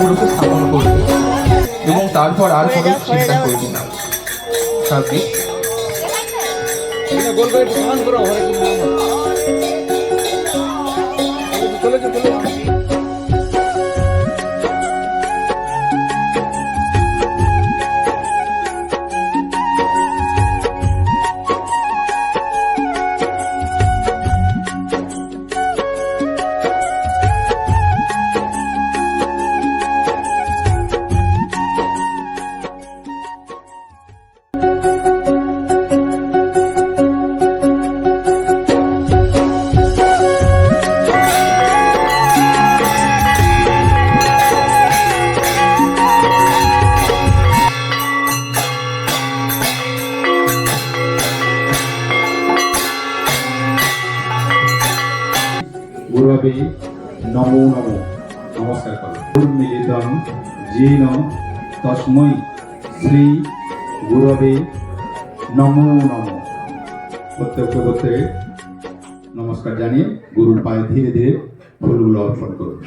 মূর্তি স্থাপন করবে এবং তারপর আর কোনো চিন্তা করবি না। সাথে গুরবে নমো নমো। নমস্কার করো। মিলিতম জীন তস্মৈ শ্রী গুরবে নমো নমো। প্রত্যক্ষ করতে নমস্কার জানিয়ে গুরুর পায়ে ধীরে ধীরে ফুলগুলো অর্পণ করুন।